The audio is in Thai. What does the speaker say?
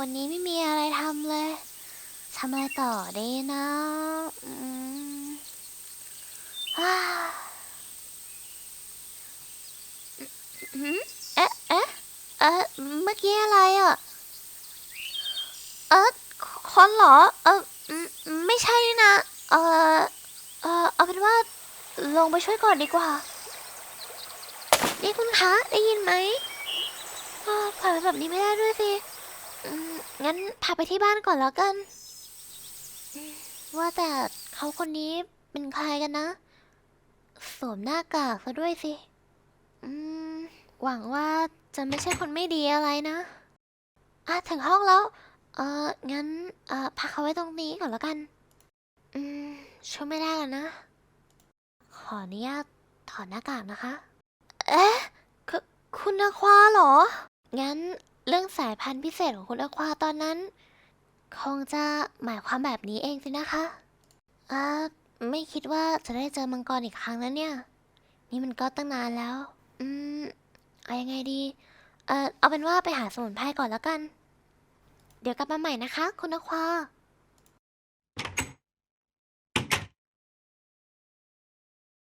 วันนี้ไม่มีอะไรทำเลยทำอะไรต่อดีนะอืมเอ๊ะเอ๊ะเอ๊ะเมื่อกี้อะไรอะ เออคนเหรอ เอออืมไม่ใช่นะ เออเออเอาเป็นว่าลงไปช่วยก่อนดีกว่า นี่คุณคะ ได้ยินไหมเออผ่านแบบนี้ไม่ได้ด้วยสิ งั้นพาไปที่บ้านก่อนแล้วกัน ว่าแต่เขาคนนี้เป็นใครกันนะ สวมหน้ากากซะด้วยสิ อืม หวังว่าจะไม่ใช่คนไม่ดีอะไรนะอะถึงห้องแล้ว เอองั้น เออพักเขาไว้ตรงนี้ก่อนแล้วกัน อืม ช่วยไม่ได้แล้วนะ ขออนุญาตถอดหน้ากากนะคะ เอ๊ะ คุคุณอควาเหรอ งั้น เรื่องสายพันธุ์พิเศษของคุณอควาตอนนั้น คงจะหมายความแบบนี้เองสินะคะอ่าไม่คิดว่าจะได้เจอมังกรอีกครั้งแล้วเนี่ย นี่มันก็ตั้งนานแล้ว อืมเอายังไงดี เออเอาเป็นว่าไปหาสมุนไพรก่อนแล้วกัน เดี๋ยวกลับมาใหม่นะคะ คุณอควา